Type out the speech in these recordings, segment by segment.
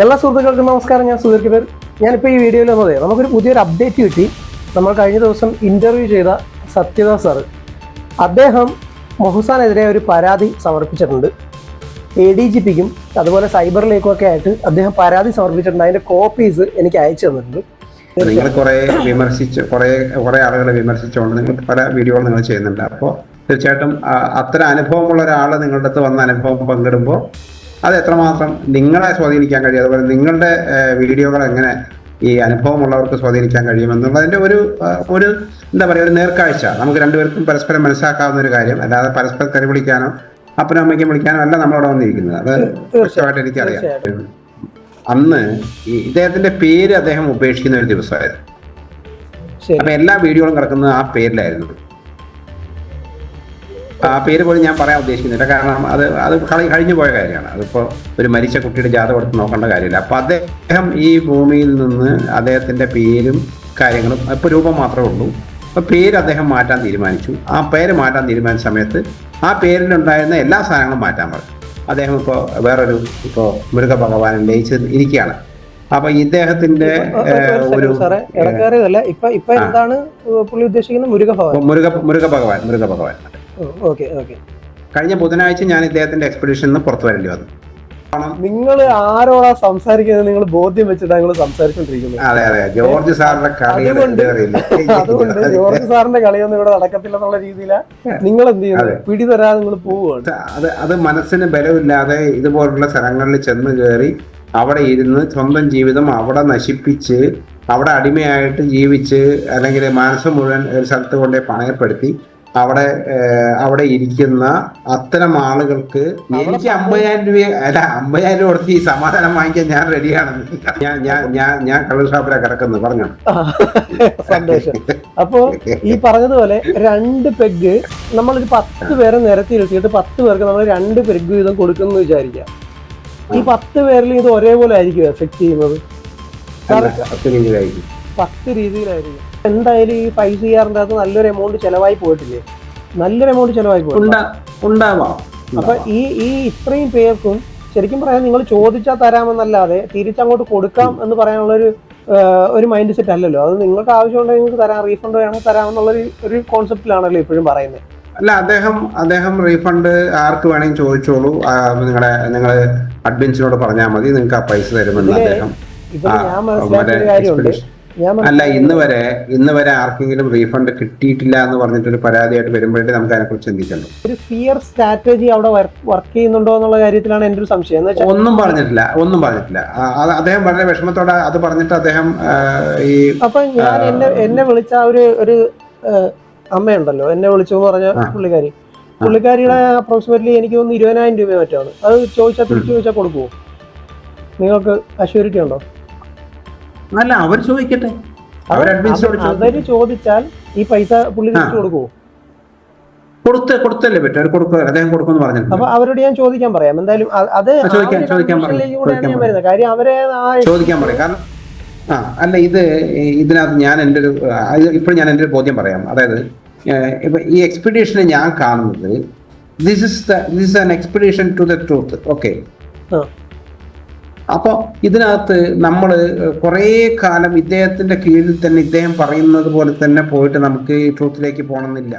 എല്ലാ സുഹൃത്തുക്കൾക്കും നമസ്കാരം. ഞാൻ സുധീർ കിബർ ഞാനിപ്പോൾ ഈ വീഡിയോയിൽ വന്നതേ നമുക്കൊരു പുതിയൊരു അപ്ഡേറ്റ് കിട്ടി. നമ്മൾ കഴിഞ്ഞ ദിവസം ഇന്റർവ്യൂ ചെയ്ത സത്യദാസ് സാറ് അദ്ദേഹം മൊഹുസാനെതിരെ ഒരു പരാതി സമർപ്പിച്ചിട്ടുണ്ട്. എ ഡി ജി പിക്കും അതുപോലെ സൈബറിലേക്കും ആയിട്ട് അദ്ദേഹം പരാതി സമർപ്പിച്ചിട്ടുണ്ട്. അതിന്റെ കോപ്പീസ് എനിക്ക് അയച്ചു തന്നിട്ടുണ്ട്. നിങ്ങൾ കുറെ വിമർശിച്ച് കുറേ കുറേ ആളുകളെ വിമർശിച്ചുകൊണ്ട് നിങ്ങൾ പല വീഡിയോകൾ നിങ്ങൾ ചെയ്യുന്നുണ്ട്. അപ്പോൾ തീർച്ചയായിട്ടും അത്തരം അനുഭവമുള്ള ഒരാൾ നിങ്ങളുടെ അടുത്ത് വന്ന അനുഭവം പങ്കിടുമ്പോൾ അത് എത്രമാത്രം നിങ്ങളെ സ്വാധീനിക്കാൻ കഴിയും? അതുപോലെ നിങ്ങളുടെ വീഡിയോകൾ എങ്ങനെ ഈ അനുഭവമുള്ളവർക്ക് സ്വാധീനിക്കാൻ കഴിയുമെന്നുള്ളതിന്റെ ഒരു ഒരു എന്താ പറയുക ഒരു നേർക്കാഴ്ച. നമുക്ക് രണ്ടുപേർക്കും പരസ്പരം മനസ്സിലാക്കാവുന്ന ഒരു കാര്യം. അല്ലാതെ പരസ്പരം തെറി വിളിക്കാനോ അപ്പനും അമ്മയ്ക്കും വിളിക്കാനോ അല്ല നമ്മളവിടെ വന്നിരിക്കുന്നത്. അത് കൃത്യമായിട്ട് എനിക്കറിയാം. അന്ന് ഈ ഇദ്ദേഹത്തിന്റെ പേര് അദ്ദേഹം ഉപേക്ഷിക്കുന്ന ഒരു ദിവസമായിരുന്നു. അപ്പൊ എല്ലാ വീഡിയോകളും കിടക്കുന്നത് ആ പേരിലായിരുന്നു. ആ പേര് പോലും ഞാൻ പറയാൻ ഉദ്ദേശിക്കുന്നില്ല. കാരണം അത് അത് കളി കഴിഞ്ഞു പോയ കാര്യമാണ്. അതിപ്പോൾ ഒരു മരിച്ച കുട്ടിയുടെ ജാതകം കൊടുത്ത് നോക്കേണ്ട കാര്യമില്ല. അപ്പം അദ്ദേഹം ഈ ഭൂമിയിൽ നിന്ന് അദ്ദേഹത്തിന്റെ പേരും കാര്യങ്ങളും ഇപ്പോൾ രൂപം മാത്രമേ ഉള്ളൂ. അപ്പോൾ പേര് അദ്ദേഹം മാറ്റാൻ തീരുമാനിച്ചു. ആ പേര് മാറ്റാൻ തീരുമാനിച്ച സമയത്ത് ആ പേരിലുണ്ടായിരുന്ന എല്ലാ സാധനങ്ങളും മാറ്റാൻ പറഞ്ഞു. അദ്ദേഹം ഇപ്പോൾ വേറൊരു ഇപ്പോൾ മൃഗഭഗവാനിൽ ലയിച്ച് ഇരിക്കുകയാണ്. അപ്പൊ ഇദ്ദേഹത്തിന്റെ ഒരു സാറേ. ഇടക്കാറിയതല്ല ഇപ്പൊ ഇപ്പൊ എന്താണ് പുള്ളി ഉദ്ദേശിക്കുന്നത് മുരുകഭവൻ മുരുക മുരുക ഭഗവാൻ മുരുക ഭഗവാൻ ഓക്കെ ഓക്കെ. കഴിഞ്ഞ ബുധനാഴ്ച ഞാൻ ഇദ്ദേഹത്തിന്റെ എക്സ്പെഡിഷനിൽ നിന്ന് പുറത്തു വരേണ്ടി വന്നു. നിങ്ങൾ ആരോടാ സംസാരിക്കുന്നത്? നിങ്ങൾ ബോധ്യം വെച്ചിട്ടാണ് നിങ്ങൾ സംസാരിച്ചോണ്ടിരിക്കുന്നത്. അതെ അതെ ജോർജ് സാറിന്റെ കളി അതുകൊണ്ട്. ജോർജ് സാറിന്റെ കളിയൊന്നും ഇവിടെ നടക്കത്തില്ല എന്നുള്ള രീതിയിലാ നിങ്ങൾ എന്ത് ചെയ്യുന്നത് പിടി തരാതെ നിങ്ങൾ പോവുകയാണ്. അത് അത് മനസ്സിന് ബലമില്ലാതെ ഇതുപോലുള്ള സ്ഥലങ്ങളിൽ ചെന്ന് കയറി അവിടെ ഇരുന്ന് സ്വന്തം ജീവിതം അവിടെ നശിപ്പിച്ച് അവിടെ അടിമയായിട്ട് ജീവിച്ച് അല്ലെങ്കിൽ മനസ്സ് മുഴുവൻ ഒരു സ്ഥലത്ത് കൊണ്ടേ പണയപ്പെടുത്തി അവിടെ അവിടെ ഇരിക്കുന്ന അത്തരം ആളുകൾക്ക് എനിക്ക് അമ്പതിനായിരം രൂപ അല്ല അമ്പതിനായിരം രൂപ കൊടുത്ത് ഈ സമാധാനം വാങ്ങിക്കാൻ ഞാൻ റെഡിയാണ്. ഞാൻ ഞാൻ ഞാൻ ഞാൻ കള്ള് ഷാപ്പിലാ കിടക്കുന്നത്. പറഞ്ഞു. സന്തോഷം. അപ്പോ ഈ പറഞ്ഞതുപോലെ രണ്ട് പെഗ് നമ്മളൊരു പത്ത് പേരെ നിരത്തി ഇരുത്തിയിട്ട് പത്ത് പേർക്ക് നമ്മൾ രണ്ട് പെഗ് വീതം കൊടുക്കുന്നു വിചാരിക്കാം. ഈ പത്ത് പേരിൽ ഇത് ഒരേപോലെ ആയിരിക്കും എഫക്ട് ചെയ്യുന്നത്? സാർ പത്ത് രീതിയിലായിരിക്കും. പത്ത് രീതിയിലായിരിക്കും. എന്തായാലും ഈ ഫൈവ് സി ആറിന്റെ അകത്ത് നല്ലൊരു എമൗണ്ട് ചിലവായി പോയിട്ടില്ലേ? നല്ലൊരു എമൗണ്ട് ചിലവായി ഉണ്ടാവാം. അപ്പൊ ഈ ഈ ഇത്രയും പേർക്കും ശരിക്കും പറയാൻ നിങ്ങൾ ചോദിച്ചാൽ തരാമെന്നല്ലാതെ തിരിച്ചങ്ങോട്ട് കൊടുക്കാം എന്ന് പറയാനുള്ള ഒരു ഒരു മൈൻഡ് സെറ്റ് അല്ലല്ലോ. അത് നിങ്ങൾക്ക് ആവശ്യമുണ്ടെങ്കിൽ നിങ്ങൾക്ക് തരാം. റീഫണ്ട് വേണമെങ്കിൽ തരാമെന്നുള്ള ഒരു കോൺസെപ്റ്റിലാണല്ലോ ഇപ്പോഴും പറയുന്നത്. അല്ല അദ്ദേഹം അദ്ദേഹം റീഫണ്ട് ആർക്ക് വേണമെങ്കിൽ ചോദിച്ചോളൂ. നിങ്ങളുടെ നിങ്ങളെ നിങ്ങൾ അഡ്മിൻസിനോട് പറഞ്ഞാൽ മതി. നിങ്ങൾക്ക് ആ പൈസ തരുമെന്ന് അദ്ദേഹം ഞാൻ മനസ്സിലാക്കിയ കാര്യമുണ്ട്. അല്ല ഇന്ന് വരെ ഇന്ന് വരെ ആർക്കെങ്കിലും റീഫണ്ട് കിട്ടിയിട്ടില്ല എന്ന് പറഞ്ഞിട്ടൊരു പരാതിയായിട്ട് വരുമ്പോഴേ നമുക്ക് അതിനെക്കുറിച്ച് ചിന്തിക്കണ്ടോ ഒരു ഫിയർ സ്ട്രാറ്റജി അവിടെ വർക്ക് ചെയ്യുന്നുണ്ടോ എന്നുള്ള കാര്യത്തിലാണ് എന്റെ ഒരു സംശയം. ഒന്നും പറഞ്ഞിട്ടില്ല ഒന്നും പറഞ്ഞിട്ടില്ല. അദ്ദേഹം വളരെ വിഷമത്തോടെ അത് പറഞ്ഞിട്ട് അദ്ദേഹം ഈ അപ്പൊ ഞാൻ എന്നെ എന്നെ വിളിച്ച ഒരു ഒരു അമ്മയുണ്ടല്ലോ. എന്നെ വിളിച്ചു പറഞ്ഞ പുള്ളിക്കാരി. പുള്ളിക്കാരിയുടെ അപ്രോക്സിമേറ്റ്ലി എനിക്ക് തോന്നുന്നു ഇരുപതിനായിരം രൂപ മറ്റാണ് അത് ചോദിച്ചാൽ തിരിച്ചു ചോദിച്ചാൽ കൊടുക്കുമോ നിങ്ങൾക്ക് അഷ്യൂരിറ്റി ഉണ്ടോ? അല്ല അവർ ചോദിക്കട്ടെ. അവർ അവർ ചോദിച്ചാൽ ഈ പൈസ പുള്ളി തിരിച്ചു കൊടുക്കുമോ കൊടുത്ത് കൊടുത്തല്ലേ പറ്റും. അവർ കൊടുക്കുക അദ്ദേഹം കൊടുക്കുമെന്ന് പറഞ്ഞിട്ടുണ്ട്. അപ്പൊ അവരോട് ഞാൻ ചോദിക്കാൻ പറയാം. എന്തായാലും അത് ചോദിക്കാൻ ചോദിക്കാൻ ഞാൻ കാര്യം അവരെ ചോദിക്കാൻ പറയും. കാരണം ആ അല്ല ഇത് ഇതിനകത്ത് ഞാൻ എന്റെ ഒരു ഇപ്പോൾ ഞാൻ എന്റെ ഒരു ബോധ്യം പറയാം. അതായത് ഇപ്പൊ ഈ എക്സ്പെഡീഷനെ ഞാൻ കാണുന്നത് this is this is an expedition to the truth okay. അപ്പോൾ ഇതിനകത്ത് നമ്മൾ കുറേ കാലം ഇദ്ദേഹത്തിന്റെ കീഴിൽ തന്നെ ഇദ്ദേഹം പറയുന്നത് പോലെ തന്നെ പോയിട്ട് നമുക്ക് ഈ ട്രൂത്തിലേക്ക് പോകണമെന്നില്ല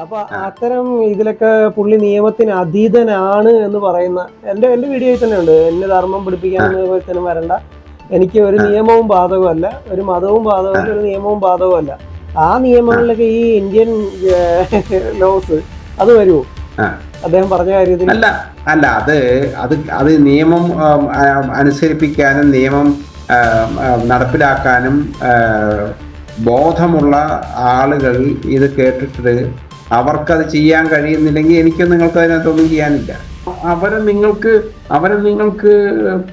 അപ്പൊ അത്തരം ഇതിലൊക്കെ പുള്ളി നിയമത്തിന് അതീതനാണ് എന്ന് പറയുന്ന എന്റെ എന്റെ വീഡിയോയിൽ തന്നെ ഉണ്ട്. എന്നെ ധർമ്മം പിടിപ്പിക്കാൻ തന്നെ വരണ്ട. എനിക്ക് ഒരു നിയമവും ബാധകമല്ല. ഒരു മതവും ബാധകമല്ല ഒരു നിയമവും ബാധകമല്ല. ആ നിയമങ്ങളിലൊക്കെ ഈ ഇന്ത്യൻ ലോസ് അത് വരുമോ. അദ്ദേഹം പറഞ്ഞ കാര്യത്തിൽ അല്ല അല്ല അത് അത് അത് നിയമം അനുസരിപ്പിക്കാനും നിയമം നടപ്പിലാക്കാനും ബോധമുള്ള ആളുകൾ ഇത് കേട്ടിട്ട് അവർക്കത് ചെയ്യാൻ കഴിയുന്നില്ലെങ്കിൽ എനിക്കും നിങ്ങൾക്ക് അതിനകത്തൊന്നും ചെയ്യാനില്ല. അവരെ നിങ്ങൾക്ക് അവരെ നിങ്ങൾക്ക്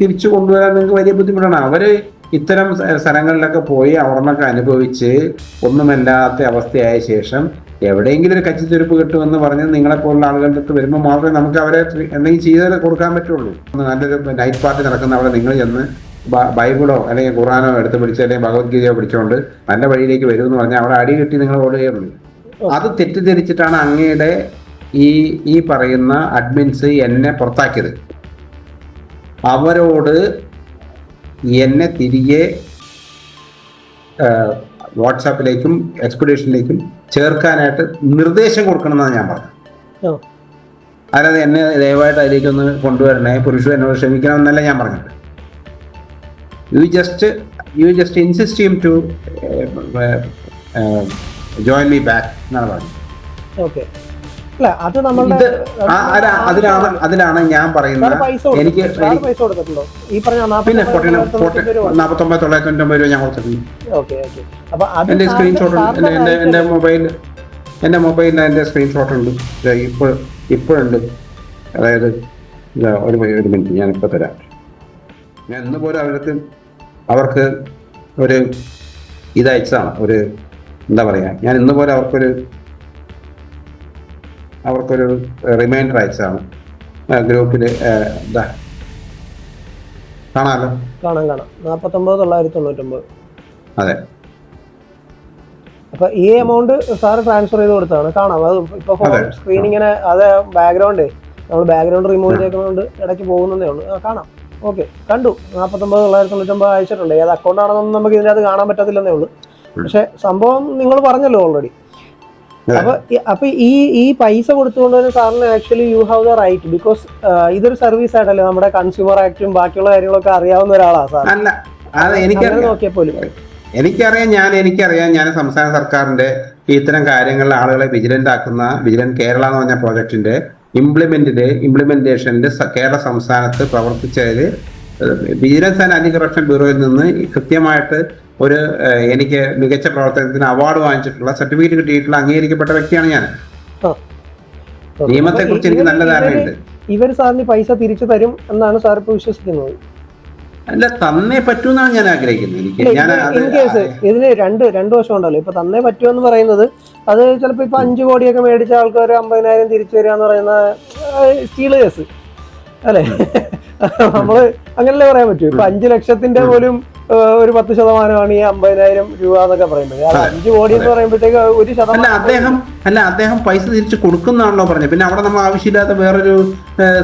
തിരിച്ചു കൊണ്ടുവരാൻ നിങ്ങൾക്ക് വലിയ ബുദ്ധിമുട്ടാണ്. അവർ ഇത്തരം സ്ഥ- സ്ഥലങ്ങളിലൊക്കെ പോയി അവിടെ നിന്നൊക്കെ അനുഭവിച്ച് ഒന്നുമല്ലാത്ത അവസ്ഥയായ ശേഷം എവിടെയെങ്കിലും ഒരു കച്ചിത്തുരുപ്പ് കിട്ടുമെന്ന് പറഞ്ഞ് നിങ്ങളെ പോലുള്ള ആളുകളുടെ അടുത്ത് വരുമ്പോൾ മാത്രമേ നമുക്ക് അവരെ എന്തെങ്കിലും ചെയ്ത് കൊടുക്കാൻ പറ്റുള്ളൂ. നല്ലൊരു നൈറ്റ് പാർട്ടി നടക്കുന്ന അവിടെ നിങ്ങൾ ചെന്ന് ബൈബിളോ അല്ലെങ്കിൽ ഖുറാനോ എടുത്ത് പിടിച്ച് അല്ലെങ്കിൽ ഭഗവത്ഗീതയോ പിടിച്ചുകൊണ്ട് നല്ല വഴിയിലേക്ക് വരുമെന്ന് പറഞ്ഞാൽ അവിടെ അടി കിട്ടി നിങ്ങൾ ഓടുകയുള്ളൂ അത് തെറ്റിദ്ധരിച്ചിട്ടാണ് അങ്ങയുടെ ഈ ഈ പറയുന്ന അഡ്മിൻസ് എന്നെ പുറത്താക്കിയത്. അവരോട് എന്നെ തിരികെ വാട്സാപ്പിലേക്കും എക്സ്പെഡീഷനിലേക്കും ചേർക്കാനായിട്ട് നിർദ്ദേശം കൊടുക്കണമെന്നാണ് ഞാൻ പറഞ്ഞത്. അതായത് അല്ലാതെ എന്നെ ദയവായിട്ട് അതിലേക്ക് ഒന്ന് കൊണ്ടുവരണേ. പുരുഷ എന്നോട് ക്ഷമിക്കണം എന്നല്ല ഞാൻ പറഞ്ഞത്. You just you just insist ചെയ്യും ടു ജോയിൻ മീ ബാക്ക് എന്നാണ് പറഞ്ഞത്. ഓക്കെ. അല്ല അത് നമ്മളുടെ അതിലാണ് അതിലാണ് ഞാൻ പറയുന്നത്. എനിക്ക് പൈസ കൊടുത്തിട്ടുണ്ടോ? ഈ പറഞ്ഞ പിന്നെ രൂപ. തൊള്ളായിരത്തി തൊണ്ണൂറ്റൊമ്പത് രൂപ ഞാൻ കൊടുത്തിട്ടുണ്ട്. Okay okay. അപ്പൊ അത് എന്റെ സ്ക്രീൻഷോട്ട് എന്റെ മൊബൈൽ എന്റെ മൊബൈലിൽ എന്റെ സ്ക്രീൻഷോട്ട് ഉണ്ട് ഇപ്പോൾ ഇപ്പോഴുണ്ട്. അതായത് ഒരു ഒരു മിനിറ്റ് ഞാൻ ഇപ്പോൾ തരാം. ഞാൻ ഇന്ന് പോലും അവർക്ക് അവർക്ക് ഒരു ഇത് അയച്ചതാണ്. ഒരു എന്താ പറയുക ഞാൻ ഇന്ന് പോലെ അവർക്കൊരു അവർക്കൊരു റിമൈൻഡർ അയച്ചതാണ് ഗ്രൂപ്പിൽ എന്താ കാണാമല്ലോ? കാണാം കാണാം. നാൽപ്പത്തൊമ്പത് തൊള്ളായിരത്തി തൊണ്ണൂറ്റൊമ്പത് അതെ. അപ്പൊ ഈ എമൗണ്ട് സാർ ട്രാൻസ്ഫർ ചെയ്ത് കൊടുത്താണ് കാണാം. അത് ഇപ്പൊ സ്ക്രീൻ ഇങ്ങനെ അത് ബാക്ക്ഗ്രൗണ്ട് നമ്മൾ ബാക്ക്ഗ്രൗണ്ട് റിമൂവ് ചെയ്തേക്കുന്നതുകൊണ്ട് ഇടയ്ക്ക് പോകുന്നതേ ഉള്ളൂ. കാണാം. ഓക്കെ. കണ്ടു. നാൽപ്പത്തൊമ്പത് തൊള്ളായിരത്തി തൊണ്ണൂറ്റൊമ്പത് അയച്ചിട്ടുണ്ട്. ഏത് അക്കൗണ്ട് ആണെന്നൊന്നും നമുക്ക് ഇതിനകത്ത് കാണാൻ പറ്റത്തില്ലെന്നേ ഉള്ളൂ. പക്ഷെ സംഭവം നിങ്ങൾ പറഞ്ഞല്ലോ ഓൾറെഡി. അപ്പൊ അപ്പൊ ഈ ഈ പൈസ കൊടുത്തുകൊണ്ട് തന്നെ സാറിന് actually you have the right because ഇതൊരു സർവീസ് ആയിട്ടല്ലേ നമ്മുടെ കൺസ്യൂമർ ആക്ടും ബാക്കിയുള്ള കാര്യങ്ങളൊക്കെ അറിയാവുന്ന ഒരാളാണ് സാർ. അല്ല അത് എനിക്കറിയാം. നോക്കിയാൽ പോലും എനിക്കറിയാം ഞാൻ എനിക്കറിയാം ഞാൻ സംസ്ഥാന സർക്കാരിന്റെ ഇത്തരം കാര്യങ്ങളിൽ ആളുകളെ വിജിലന്റ് ആക്കുന്ന വിജിലന്റ് കേരള എന്ന് പറഞ്ഞ പ്രോജക്റ്റിന്റെ ഇംപ്ലിമെന്റിന്റെ ഇംപ്ലിമെന്റേഷന്റെ കേരള സംസ്ഥാനത്ത് പ്രവർത്തിച്ചതിൽ വിജിലൻസ് ആൻഡ് ആന്റി കറപ്ഷൻ ബ്യൂറോയിൽ നിന്ന് കൃത്യമായിട്ട് ഒരു എനിക്ക് മികച്ച പ്രവർത്തനത്തിന് അവാർഡ് വാങ്ങിച്ചിട്ടുള്ള സർട്ടിഫിക്കറ്റ് കിട്ടിയിട്ടുള്ള അംഗീകരിക്കപ്പെട്ട വ്യക്തിയാണ് ഞാൻ. നിയമത്തെ കുറിച്ച് എനിക്ക് നല്ല ധാരണയുണ്ട്. ഇവർ സാറിന് പൈസ തിരിച്ചു തരും എന്നാണ് സാർ ഇപ്പൊ വിശ്വസിക്കുന്നത്? അല്ല തന്നേ പറ്റൂന്നാണ് ഞാൻ ആഗ്രഹിക്കുന്നത്. എനിക്ക് ഞാൻ കേസ് ഇതിന് രണ്ട് രണ്ട് വർഷം ഉണ്ടല്ലോ ഇപ്പൊ തന്നെ പറ്റുമെന്ന് പറയുന്നത് അത് ചിലപ്പോ ഇപ്പൊ അഞ്ചു കോടിയൊക്കെ മേടിച്ച ആൾക്കാർ അമ്പതിനായിരം തിരിച്ചു തരിക എന്ന് പറയുന്ന സ്റ്റീൽ കേസ്. അല്ലേ? നമ്മൾ അങ്ങനല്ലേ പറയാൻ പറ്റൂ. ഇപ്പൊ അഞ്ചു ലക്ഷത്തിന്റെ പോലും ഒരു പത്ത് ശതമാനമാണ് ഈ അമ്പതിനായിരം രൂപ എന്നൊക്കെ പറയുമ്പോഴേ അത് അഞ്ചു കോടി എന്ന് പറയുമ്പോഴത്തേക്ക് ഒരു ശതമാനം അദ്ദേഹം അല്ല അദ്ദേഹം പൈസ തിരിച്ച് കൊടുക്കുന്നാണല്ലോ പറഞ്ഞത്. പിന്നെ അവിടെ നമ്മൾ ആവശ്യമില്ലാത്ത വേറൊരു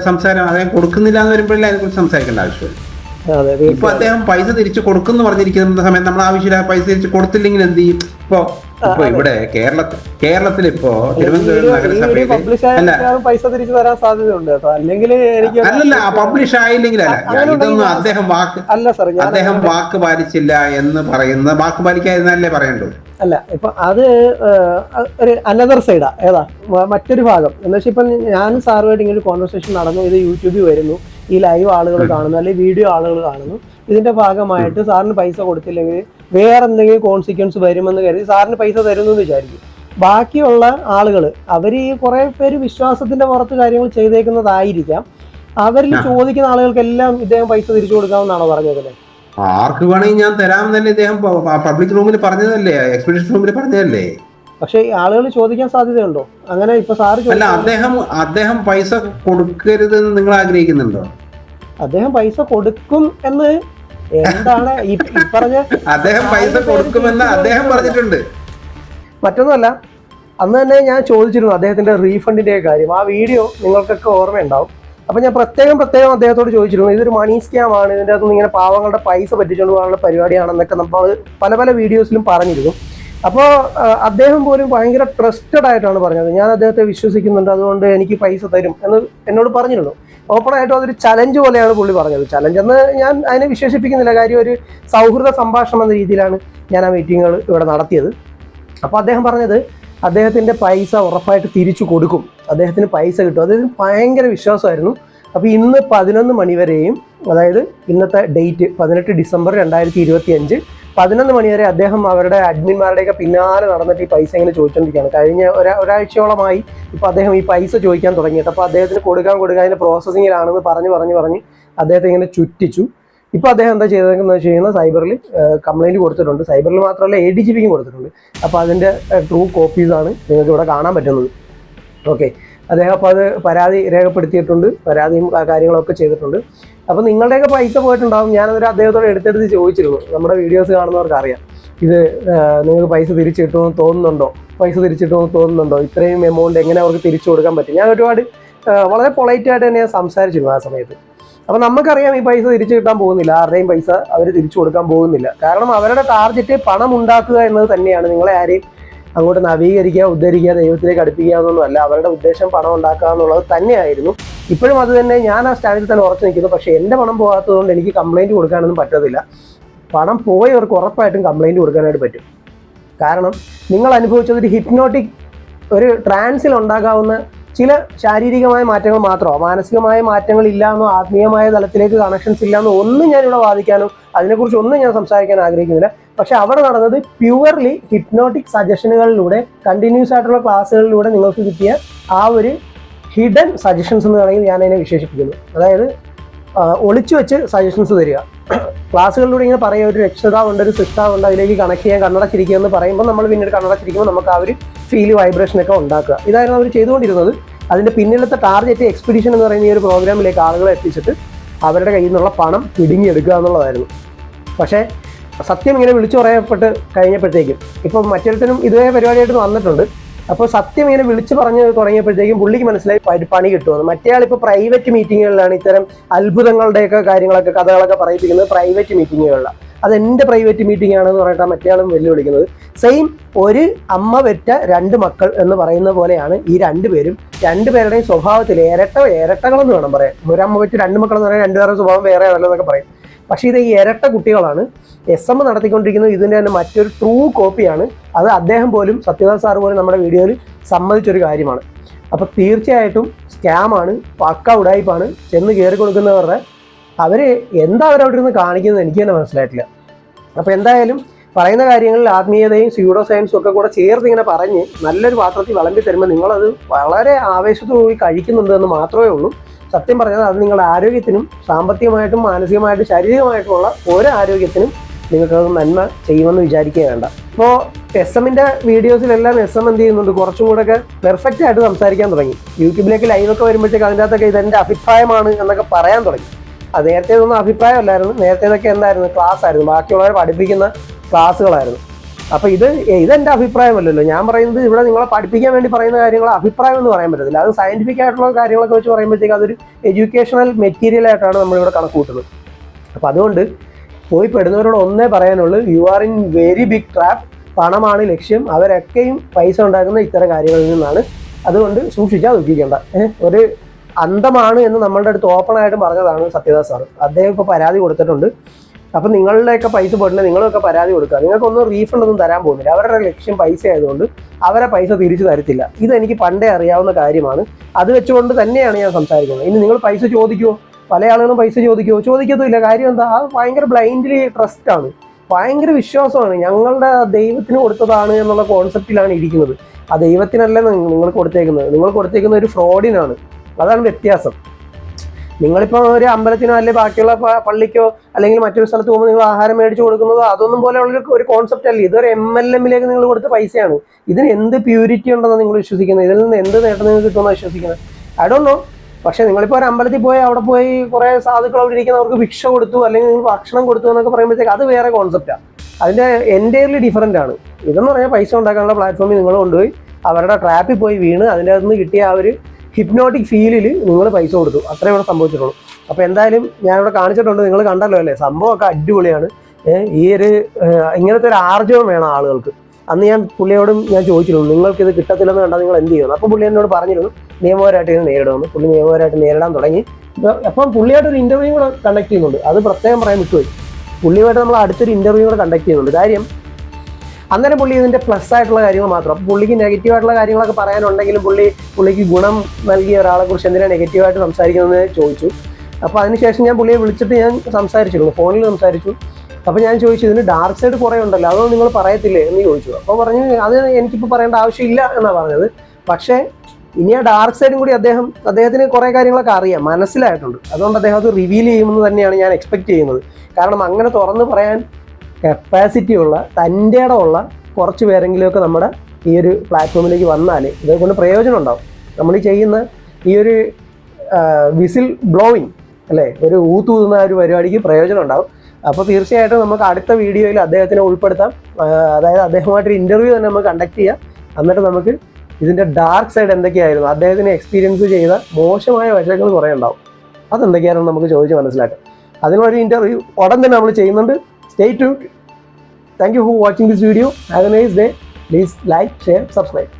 സംസാരം അദ്ദേഹം കൊടുക്കുന്നില്ല എന്ന് വരുമ്പോഴല്ലേ അതിനെക്കുറിച്ച് സംസാരിക്കേണ്ട ആവശ്യമില്ല ഇപ്പൊ അദ്ദേഹം പൈസ തിരിച്ചു കൊടുക്കുന്നു പറഞ്ഞിരിക്കുന്ന സമയത്ത് നമ്മൾ ആവശ്യമില്ല പൈസ തിരിച്ചു കൊടുത്തില്ലെങ്കിൽ എന്ത് ചെയ്യും? ഇപ്പൊ ഇപ്പൊ ഇവിടെ കേരളത്തിൽ കേരളത്തിൽ ഇപ്പോ തിരുവനന്തപുരം നഗരസഭയിൽ പൈസ തിരിച്ചു തരാൻ സാധ്യതയുണ്ട് കേട്ടോ. അല്ലെങ്കിൽ എനിക്ക് അല്ലല്ല പബ്ലിഷ് ആയില്ലെങ്കിലല്ല അല്ല. ഇതൊന്നും അദ്ദേഹം വാക്ക് അല്ല സാർ അദ്ദേഹം വാക്ക് പാലിച്ചില്ല എന്ന് പറയുന്ന വാക്ക് പാലിക്കാതിരുന്നല്ലേ പറയണ്ടോ? അല്ല ഇപ്പൊ അത് ഒരു അനദർ സൈഡാ ഏതാ? മറ്റൊരു ഭാഗം. എന്ന് വെച്ചാൽ ഇപ്പം ഞാൻ സാറുമായിട്ട് ഇങ്ങനെ ഒരു കോൺവെർസേഷൻ നടന്നു. ഇത് യൂട്യൂബിൽ വരുന്നു. ഈ ലൈവ് ആളുകൾ കാണുന്നു. അല്ലെങ്കിൽ വീഡിയോ ആളുകൾ കാണുന്നു. ഇതിന്റെ ഭാഗമായിട്ട് സാറിന് പൈസ കൊടുത്തില്ലെങ്കിൽ വേറെ എന്തെങ്കിലും കോൺസിക്വൻസ് വരുമെന്ന് കരുതി സാറിന് പൈസ തരുന്നു എന്ന് വിചാരിക്കും. ബാക്കിയുള്ള ആളുകൾ അവർ ഈ കുറെ പേര് വിശ്വാസത്തിന്റെ പുറത്ത് കാര്യങ്ങൾ ചെയ്തേക്കുന്നതായിരിക്കാം. അവരിൽ ചോദിക്കുന്ന ആളുകൾക്കെല്ലാം ഇദ്ദേഹം പൈസ തിരിച്ചു കൊടുക്കാമെന്നാണോ പറഞ്ഞത് ആർക്ക് വേണമെങ്കിൽ ഞാൻ തരാമെന്നല്ലേ ഇദ്ദേഹം പബ്ലിക് റൂമിൽ പറഞ്ഞതല്ലേ? എക്സ്പെഡിഷൻ റൂമിൽ പറഞ്ഞതല്ലേ? പക്ഷെ ആളുകൾ ചോദിക്കാൻ സാധ്യതയുണ്ടോ? അങ്ങനെ ഇപ്പൊ സാറ് അല്ല അദ്ദേഹം അദ്ദേഹം പൈസ കൊടുക്കരുതെന്ന് നിങ്ങൾ ആഗ്രഹിക്കുന്നുണ്ടോ? അദ്ദേഹം പൈസ കൊടുക്കും എന്ന് എന്താണ് ഈ പറഞ്ഞ അദ്ദേഹം പൈസ കൊടുക്കുമെന്ന് അദ്ദേഹം പറഞ്ഞിട്ടുണ്ട്. മറ്റൊന്നുമല്ല അന്ന് തന്നെ ഞാൻ ചോദിച്ചിരുന്നു അദ്ദേഹത്തിന്റെ റീഫണ്ടിന്റെ കാര്യം. ആ വീഡിയോ നിങ്ങൾക്കൊക്കെ ഓർമ്മയുണ്ടാവും. അപ്പൊ ഞാൻ പ്രത്യേകം പ്രത്യേകം അദ്ദേഹത്തോട് ചോദിച്ചിരുന്നു ഇതൊരു മണി സ്കാം ആണ്. ഇതിന്റെ അകത്ത് ഇങ്ങനെ പാവങ്ങളുടെ പൈസ പറ്റിച്ചുകൊണ്ട് പോകാനുള്ള പരിപാടിയാണെന്നൊക്കെ നമ്മൾ പല പല വീഡിയോസിലും പറഞ്ഞിരുന്നു. അപ്പോൾ അദ്ദേഹം പോലും ഭയങ്കര ട്രസ്റ്റഡ് ആയിട്ടാണ് പറഞ്ഞത്. ഞാൻ അദ്ദേഹത്തെ വിശ്വസിക്കുന്നുണ്ട് അതുകൊണ്ട് എനിക്ക് പൈസ തരും എന്ന് എന്നോട് പറഞ്ഞിരുന്നു. ഓപ്പൺ ആയിട്ട് അതൊരു ചലഞ്ച് പോലെയാണ് പുള്ളി പറഞ്ഞത്. ചലഞ്ച് എന്ന് ഞാൻ അതിനെ വിശേഷിപ്പിക്കുന്നില്ല. കാര്യം ഒരു സൗഹൃദ സംഭാഷണം എന്ന രീതിയിലാണ് ഞാൻ ആ മീറ്റിങ്ങുകൾ ഇവിടെ നടത്തിയത്. അപ്പോൾ അദ്ദേഹം പറഞ്ഞത് അദ്ദേഹത്തിന്റെ പൈസ ഉറപ്പായിട്ട് തിരിച്ചു കൊടുക്കും. അദ്ദേഹത്തിന് പൈസ കിട്ടും. അദ്ദേഹത്തിന് ഭയങ്കര വിശ്വാസമായിരുന്നു. അപ്പോൾ ഇന്ന് പതിനൊന്ന് മണിവരെയും അതായത് ഇന്നത്തെ ഡേറ്റ് പതിനെട്ട് ഡിസംബർ രണ്ടായിരത്തി ഇരുപത്തി അഞ്ച് പതിനൊന്ന് മണിവരെ അദ്ദേഹം അവരുടെ അഡ്മിന്മാരുടെയൊക്കെ പിന്നാലെ നടന്നിട്ട് ഈ പൈസ ഇങ്ങനെ ചോദിച്ചുകൊണ്ടിരിക്കുകയാണ് കഴിഞ്ഞ ഒരാ ഒരാഴ്ചയോളമായി ഇപ്പോൾ അദ്ദേഹം ഈ പൈസ ചോദിക്കാൻ തുടങ്ങിയിട്ട്. അപ്പോൾ അദ്ദേഹത്തിന് കൊടുക്കാൻ കൊടുക്കാൻ അതിന്റെ പ്രോസസ്സിങ്ങിലാണെന്ന് പറഞ്ഞ് പറഞ്ഞ് പറഞ്ഞ് അദ്ദേഹത്തെ ഇങ്ങനെ ചുറ്റിച്ചു. ഇപ്പോൾ അദ്ദേഹം എന്താ ചെയ്തതെന്ന് വെച്ച് കഴിഞ്ഞാൽ സൈബറിൽ കംപ്ലൈന്റ് കൊടുത്തിട്ടുണ്ട്. സൈബറിൽ മാത്രമല്ല എ ഡി ജി പിക്കും കൊടുത്തിട്ടുണ്ട്. അപ്പോൾ അതിന്റെ ട്രൂ കോപ്പീസാണ് നിങ്ങൾക്ക് ഇവിടെ കാണാൻ പറ്റുന്നത്. ഓക്കെ. അദ്ദേഹം അപ്പോൾ അത് പരാതി രേഖപ്പെടുത്തിയിട്ടുണ്ട്. പരാതിയും കാര്യങ്ങളൊക്കെ ചെയ്തിട്ടുണ്ട്. അപ്പോൾ നിങ്ങളുടെയൊക്കെ പൈസ പോയിട്ടുണ്ടാവും. ഞാനതൊരു അദ്ദേഹത്തോട് എടുത്തെടുത്ത് ചോദിച്ചിരുന്നു. നമ്മുടെ വീഡിയോസ് കാണുന്നവർക്ക് അറിയാം. ഇത് നിങ്ങൾക്ക് പൈസ തിരിച്ചു കിട്ടുമെന്ന് തോന്നുന്നുണ്ടോ? പൈസ തിരിച്ചു കിട്ടുമെന്ന് തോന്നുന്നുണ്ടോ? ഇത്രയും എമൗണ്ട് എങ്ങനെ അവർക്ക് തിരിച്ചു കൊടുക്കാൻ പറ്റും? ഞാൻ ഒരുപാട് വളരെ പൊളൈറ്റ് ആയിട്ട് തന്നെ സംസാരിച്ചിരുന്നു ആ സമയത്ത്. അപ്പൊ നമുക്കറിയാം ഈ പൈസ തിരിച്ചു കിട്ടാൻ പോകുന്നില്ല. ആരുടെയും പൈസ അവർ തിരിച്ചു കൊടുക്കാൻ പോകുന്നില്ല. കാരണം അവരുടെ ടാർഗറ്റ് പണം ഉണ്ടാക്കുക എന്നത് തന്നെയാണ്. നിങ്ങളെ ആരെയും അങ്ങോട്ട് നവീകരിക്കുക ഉദ്ധരിക്കുക ദൈവത്തിലേക്ക് അടുപ്പിക്കുക എന്നൊന്നുമല്ല. അവരുടെ ഉദ്ദേശം പണം ഉണ്ടാക്കുക എന്നുള്ളത് തന്നെയായിരുന്നു. ഇപ്പോഴും അത് തന്നെ. ഞാൻ ആ സ്റ്റാൻഡിൽ തന്നെ ഉറച്ചു നിൽക്കുന്നു. പക്ഷേ എന്റെ പണം പോകാത്തതുകൊണ്ട് എനിക്ക് കംപ്ലൈന്റ് കൊടുക്കാനൊന്നും പറ്റത്തില്ല. പണം പോയവർക്ക് ഉറപ്പായിട്ടും കംപ്ലൈന്റ് കൊടുക്കാനായിട്ട് പറ്റും. കാരണം നിങ്ങൾ അനുഭവിച്ചത് ഒരു ഹിപ്നോട്ടിക് ഒരു ട്രാൻസിൽ ഉണ്ടാകാവുന്ന ചില ശാരീരികമായ മാറ്റങ്ങൾ മാത്രമോ മാനസികമായ മാറ്റങ്ങൾ ഇല്ലാന്നോ ആത്മീയമായ തലത്തിലേക്ക് കണക്ഷൻസ് ഇല്ലാന്നോ ഒന്നും ഞാൻ ഇവിടെ വാദിക്കാനോ അതിനെക്കുറിച്ച് ഒന്നും ഞാൻ സംസാരിക്കാൻ ആഗ്രഹിക്കുന്നില്ല. പക്ഷെ അവിടെ നടന്നത് പ്യുവർലി ഹിപ്നോട്ടിക് സജഷനുകളിലൂടെ കണ്ടിന്യൂസ് ആയിട്ടുള്ള ക്ലാസ്സുകളിലൂടെ നിങ്ങൾക്ക് കിട്ടിയ ആ ഒരു ഹിഡൻ സജഷൻസ് എന്ന് വേണമെങ്കിൽ ഞാൻ അതിനെ വിശേഷിപ്പിക്കുന്നു. അതായത് ഒളിച്ചു വെച്ച് സജഷൻസ് തരിക. ക്ലാസ്സുകളിലൂടെ ഇങ്ങനെ പറയുക ഒരു രക്ഷിതാവുണ്ട് ഒരു സിസ്റ്റാവുണ്ട് അതിലേക്ക് കണക്ട് ചെയ്യാൻ കണ്ണടച്ചിരിക്കുക എന്ന് പറയുമ്പോൾ നമ്മൾ പിന്നീട് കണ്ണടച്ചിരിക്കുമ്പോൾ നമുക്ക് ആ ഒരു ഫീൽ വൈബ്രേഷനൊക്കെ ഉണ്ടാക്കുക. ഇതായിരുന്നു അവർ ചെയ്തുകൊണ്ടിരുന്നത്. അതിന്റെ പിന്നിലത്തെ ടാർഗറ്റ് എക്സ്പിഡിഷൻ എന്ന് പറയുന്ന ഈ ഒരു പ്രോഗ്രാമിലേക്ക് ആളുകളെ എത്തിച്ചിട്ട് അവരുടെ കയ്യിൽ നിന്നുള്ള പണം പിടുങ്ങിയെടുക്കുക എന്നുള്ളതായിരുന്നു. പക്ഷേ സത്യം ഇങ്ങനെ വിളിച്ചു പറയപ്പെട്ട് കഴിഞ്ഞപ്പോഴത്തേക്കും ഇപ്പോൾ മറ്റൊരുത്തനും ഇതേ പരിപാടിയായിട്ട് വന്നിട്ടുണ്ട്. അപ്പോൾ സത്യം ഇങ്ങനെ വിളിച്ചു പറഞ്ഞ് തുടങ്ങിയപ്പോഴത്തേക്കും പുള്ളിക്ക് മനസ്സിലായി പണി കിട്ടുമെന്ന്. മറ്റേ ഇപ്പോൾ പ്രൈവറ്റ് മീറ്റിങ്ങുകളിലാണ് ഇത്തരം അത്ഭുതങ്ങളുടെയൊക്കെ കാര്യങ്ങളൊക്കെ കഥകളൊക്കെ പറയിപ്പിക്കുന്നത് പ്രൈവറ്റ് മീറ്റിങ്ങുകളിലാണ് അത് എന്റെ പ്രൈവറ്റ് മീറ്റിംഗ് ആണെന്ന് പറഞ്ഞിട്ട് മറ്റേയാളും വെല്ലുവിളിക്കുന്നത്. സെയിം ഒരു അമ്മ വെറ്റ രണ്ട് മക്കൾ എന്ന് പറയുന്ന പോലെയാണ് ഈ രണ്ടുപേരും രണ്ടുപേരുടെയും സ്വഭാവത്തിൽ ഇരട്ട ഇരട്ടകളെന്ന് വേണം പറയാൻ. ഒരമ്മ വെറ്റ രണ്ട് മക്കൾ എന്ന് പറയാൻ രണ്ടുപേരുടെ സ്വഭാവം വേറെ ആണല്ലോ പറയും. പക്ഷേ ഇത് ഈ ഇരട്ട കുട്ടികളാണ് എസ് എം നടത്തിക്കൊണ്ടിരിക്കുന്നത്. ഇതിന്റെ തന്നെ മറ്റൊരു ട്രൂ കോപ്പിയാണ് അത് അദ്ദേഹം പോലും സത്യദാസ് സാർ പോലും നമ്മുടെ വീഡിയോയിൽ സമ്മതിച്ചൊരു കാര്യമാണ്. അപ്പോൾ തീർച്ചയായിട്ടും സ്കാമാണ് പക്ക ഉടായ്പാണ് ചെന്ന് കയറി കൊടുക്കുന്നവരുടെ അവർ എന്താ അവരവിടെ ഇരുന്ന് കാണിക്കുന്നത് എനിക്ക് തന്നെ മനസ്സിലായിട്ടില്ല. അപ്പോൾ എന്തായാലും പറയുന്ന കാര്യങ്ങളിൽ ആത്മീയതയും സ്യൂഡോ സയൻസും ഒക്കെ കൂടെ ചേർത്ത് ഇങ്ങനെ പറഞ്ഞ് നല്ലൊരു പാത്രത്തിൽ വിളമ്പി തരുമ്പോൾ നിങ്ങളത് വളരെ ആവേശത്തോടുകൂടി കഴിക്കുന്നുണ്ട് എന്ന് മാത്രമേ ഉള്ളൂ. സത്യം പറഞ്ഞാൽ അത് നിങ്ങളുടെ ആരോഗ്യത്തിനും സാമ്പത്തികമായിട്ടും മാനസികമായിട്ടും ശാരീരികമായിട്ടുമുള്ള ഓരോ ആരോഗ്യത്തിനും നിങ്ങൾക്കത് നന്മ ചെയ്യുമെന്ന് വിചാരിക്കുക വേണ്ട. ഇപ്പോൾ എസ് എമ്മിന്റെ വീഡിയോസിലെല്ലാം എസ് എം എന്ത് ചെയ്യുന്നുണ്ട്? കുറച്ചും കൂടെ ഒക്കെ പെർഫെക്റ്റ് ആയിട്ട് സംസാരിക്കാൻ തുടങ്ങി. യൂട്യൂബിലേക്ക് ലൈവൊക്കെ വരുമ്പോഴത്തേക്ക് അതിന്റെ അകത്തൊക്കെ ഇതെന്റെ അഭിപ്രായമാണ് എന്നൊക്കെ പറയാൻ തുടങ്ങി. അത് നേരത്തെ ഒന്നും അഭിപ്രായമല്ലായിരുന്നു. നേരത്തെ ഇതൊക്കെ എന്തായിരുന്നു? ക്ലാസ് ആയിരുന്നു. ബാക്കിയുള്ളവരെ പഠിപ്പിക്കുന്ന ക്ലാസ്സുകളായിരുന്നു അപ്പൊ ഇത് ഇതെന്റെ അഭിപ്രായമല്ലല്ലോ. ഞാൻ പറയുന്നത് ഇവിടെ നിങ്ങളെ പഠിപ്പിക്കാൻ വേണ്ടി പറയുന്ന കാര്യങ്ങൾ അഭിപ്രായം എന്ന് പറയാൻ പറ്റത്തില്ല. അത് സയന്റിഫിക് ആയിട്ടുള്ള കാര്യങ്ങളൊക്കെ വെച്ച് പറയുമ്പോഴത്തേക്ക് അതൊരു എഡ്യൂക്കേഷണൽ മെറ്റീരിയൽ ആയിട്ടാണ് നമ്മളിവിടെ കണക്ക് കൂട്ടുന്നത് അപ്പൊ അതുകൊണ്ട് പോയി പെടുന്നവരോട് ഒന്നേ പറയാനുള്ളൂ. You are in very big trap പണമാണ് ലക്ഷ്യം. അവരൊക്കെയും പൈസ ഉണ്ടാക്കുന്ന ഇത്തരം കാര്യങ്ങളിൽ നിന്നാണ്. അതുകൊണ്ട് സൂക്ഷിച്ചാൽ ദുഃഖിക്കേണ്ട. ഒരു അന്തമാണ് എന്ന് നമ്മളുടെ അടുത്ത് ഓപ്പൺ ആയിട്ട് പറഞ്ഞതാണ് സത്യദാസ് സാർ അദ്ദേഹം ഇപ്പോൾ പരാതി കൊടുത്തിട്ടുണ്ട്. അപ്പം നിങ്ങളുടെയൊക്കെ പൈസ പോയിട്ടില്ല നിങ്ങളൊക്കെ പരാതി കൊടുക്കുക. നിങ്ങൾക്കൊന്നും റീഫണ്ട് ഒന്നും തരാൻ പോകുന്നില്ല. അവരുടെ ലക്ഷ്യം പൈസ ആയതുകൊണ്ട് അവരെ പൈസ തിരിച്ചു തരത്തില്ല. ഇതെനിക്ക് പണ്ടേ അറിയാവുന്ന കാര്യമാണ്. അത് വെച്ചുകൊണ്ട് തന്നെയാണ് ഞാൻ സംസാരിക്കുന്നത്. ഇനി നിങ്ങൾ പൈസ ചോദിക്കുമോ പല ആളുകളും പൈസ ചോദിക്കുമോ ചോദിക്കത്തുമില്ല. കാര്യം എന്താ? അത് ഭയങ്കര ബ്ലൈൻഡ്ലി ട്രസ്റ്റ് ആണ്. ഭയങ്കര വിശ്വാസമാണ്. ഞങ്ങളുടെ ദൈവത്തിന് കൊടുത്തതാണ് എന്നുള്ള കോൺസെപ്റ്റിലാണ് ഇരിക്കുന്നത്. ആ ദൈവത്തിനല്ല നിങ്ങൾ കൊടുത്തേക്കുന്നത്. നിങ്ങൾ കൊടുത്തേക്കുന്ന ഒരു ഫ്രോഡിനാണ് അതാണ് വ്യത്യാസം. നിങ്ങളിപ്പോൾ ഒരു അമ്പലത്തിനോ അല്ലെങ്കിൽ ബാക്കിയുള്ള പള്ളിക്കോ അല്ലെങ്കിൽ മറ്റൊരു സ്ഥലത്ത് പോകുമ്പോൾ നിങ്ങൾ ആഹാരം മേടിച്ചു കൊടുക്കുന്നതോ അതൊന്നും പോലെയുള്ള ഒരു- കോൺസെപ്റ്റ് അല്ല. ഇതൊരു എം എൽ എമ്മിലേക്ക് നിങ്ങൾ കൊടുത്ത പൈസയാണ്. ഇതിന് എന്ത് പ്യൂരിറ്റി ഉണ്ടെന്ന് നിങ്ങൾ വിശ്വസിക്കുന്നത്? ഇതിൽ നിന്ന് എന്ത് നേട്ടം നിങ്ങൾക്ക് കിട്ടുമെന്ന് വിശ്വസിക്കുന്നത്? ഐ ഡോണ്ട് നോ പക്ഷെ നിങ്ങളിപ്പോൾ ഒരു അമ്പലത്തിൽ പോയി അവിടെ പോയി കുറേ സാധുക്കൾ അവിടെ ഇരിക്കുന്നവർക്ക് ഭിക്ഷ കൊടുത്തു അല്ലെങ്കിൽ ഭക്ഷണം കൊടുത്തു എന്നൊക്കെ പറയുമ്പോഴത്തേക്ക് അത് വേറെ കോൺസെപ്റ്റാണ് അതിന്റെ എന്റയർലി ഡിഫറന്റ് ആണ്. ഇതെന്ന് പറഞ്ഞാൽ പൈസ ഉണ്ടാക്കാനുള്ള പ്ലാറ്റ്ഫോമിൽ നിങ്ങൾ കൊണ്ടുപോയി അവരുടെ ട്രാപ്പിൽ പോയി വീണ് അതിന്റെ അകത്ത് നിന്ന് കിട്ടിയ ആ ഒരു ഹിപ്നോട്ടിക് ഫീലിൽ നിങ്ങൾ പൈസ കൊടുത്തു. അത്രേ ഇവിടെ സംഭവിച്ചിട്ടുള്ളൂ. അപ്പോൾ എന്തായാലും ഞാനിവിടെ കാണിച്ചിട്ടുണ്ട്. നിങ്ങൾ കണ്ടല്ലോ അല്ലേ? സംഭവമൊക്കെ അടിപൊളിയാണ്. ഈ ഒരു ഇങ്ങനത്തെ ഒരു ആർജവം വേണം ആളുകൾക്ക്. അന്ന് ഞാൻ പുള്ളിയോടും ഞാൻ ചോദിച്ചിരുന്നു നിങ്ങൾക്ക് ഇത് കിട്ടത്തില്ലെന്ന് കണ്ടാൽ നിങ്ങൾ എന്ത് ചെയ്യുന്നു? അപ്പോൾ പുള്ളി എന്നോട് പറഞ്ഞിരുന്നു നിയമപരമായിട്ട് ഇങ്ങനെ നേരിടുമെന്ന് പുള്ളി നിയമപരമായിട്ട് നേരിടാൻ തുടങ്ങി. അപ്പം പുള്ളിയായിട്ട് ഒരു ഇന്റർവ്യൂ കൂടെ കണ്ടക്ട് ചെയ്യുന്നുണ്ട്. അത് പ്രത്യേകം പറയാൻ വിട്ടുപോയി. പുള്ളിയുമായിട്ട് നമ്മൾ അടുത്തൊരു ഇന്റർവ്യൂ കൂടെ കണ്ടക്ട് ചെയ്യുന്നുണ്ട്. കാര്യം അന്നേരം പുള്ളി ഇതിന്റെ പ്ലസ് ആയിട്ടുള്ള കാര്യങ്ങൾ മാത്രം. പുള്ളിക്ക് നെഗറ്റീവ് ആയിട്ടുള്ള കാര്യങ്ങളൊക്കെ പറയാനുണ്ടെങ്കിലും പുള്ളി പുള്ളിക്ക് ഗുണം നൽകിയ ഒരാളെ കുറിച്ച് എന്തിനാണ് നെഗറ്റീവായിട്ട് സംസാരിക്കുന്നതെന്ന് ചോദിച്ചു. അപ്പോൾ അതിനുശേഷം ഞാൻ പുള്ളിയെ വിളിച്ചിട്ട് ഞാൻ സംസാരിച്ചിരുന്നു ഫോണിൽ സംസാരിച്ചു. അപ്പോൾ ഞാൻ ചോദിച്ചു ഇതിന് ഡാർക്ക് സൈഡ് കുറേ ഉണ്ടല്ലോ അതൊന്നും നിങ്ങൾ പറയത്തില്ലേ എന്ന് ചോദിച്ചു. അപ്പോൾ പറഞ്ഞു അത് എനിക്കിപ്പോൾ പറയേണ്ട ആവശ്യമില്ല എന്നാണ് പറഞ്ഞത്. പക്ഷേ ഇനി ആ ഡാർക്ക് സൈഡും കൂടി അദ്ദേഹം അദ്ദേഹത്തിന് കുറേ കാര്യങ്ങളൊക്കെ അറിയാം മനസ്സിലായിട്ടുണ്ട്. അതുകൊണ്ട് അദ്ദേഹം അത് റിവീൽ ചെയ്യുമെന്ന് തന്നെയാണ് ഞാൻ എക്സ്പെക്ട് ചെയ്യുന്നത്. കാരണം അങ്ങനെ തുറന്ന് പറയാൻ കപ്പാസിറ്റി ഉള്ള തന്റെ ഇടമുള്ള കുറച്ച് പേരെങ്കിലുമൊക്കെ നമ്മുടെ ഈ ഒരു പ്ലാറ്റ്ഫോമിലേക്ക് വന്നാൽ ഇതേക്കൊണ്ട് പ്രയോജനം ഉണ്ടാവും. നമ്മൾ ചെയ്യുന്ന ഈ ഒരു വിസിൽ ബ്ലോയിങ് അല്ലേ? ഒരു ഊത്തൂതുന്ന ഒരു പരിപാടിക്ക് പ്രയോജനം ഉണ്ടാവും. അപ്പോൾ തീർച്ചയായിട്ടും നമുക്ക് അടുത്ത വീഡിയോയിൽ അദ്ദേഹത്തിനെ ഉൾപ്പെടുത്താം. അതായത് അദ്ദേഹമായിട്ടൊരു ഇന്റർവ്യൂ തന്നെ നമുക്ക് കണ്ടക്ട് ചെയ്യാം. എന്നിട്ട് നമുക്ക് ഇതിന്റെ ഡാർക്ക് സൈഡ് എന്തൊക്കെയായിരുന്നു അദ്ദേഹത്തിന് എക്സ്പീരിയൻസ് ചെയ്ത മോശമായ വശങ്ങൾ കുറേ ഉണ്ടാവും. അതെന്തൊക്കെയാണെന്ന് നമുക്ക് ചോദിച്ച് മനസ്സിലാക്കാം. അതിനുള്ളൊരു ഇന്റർവ്യൂ ഉടൻ തന്നെ നമ്മൾ ചെയ്യുന്നുണ്ട്. stay tuned. Thank you for watching this video. Have a nice day. Please like, share, subscribe.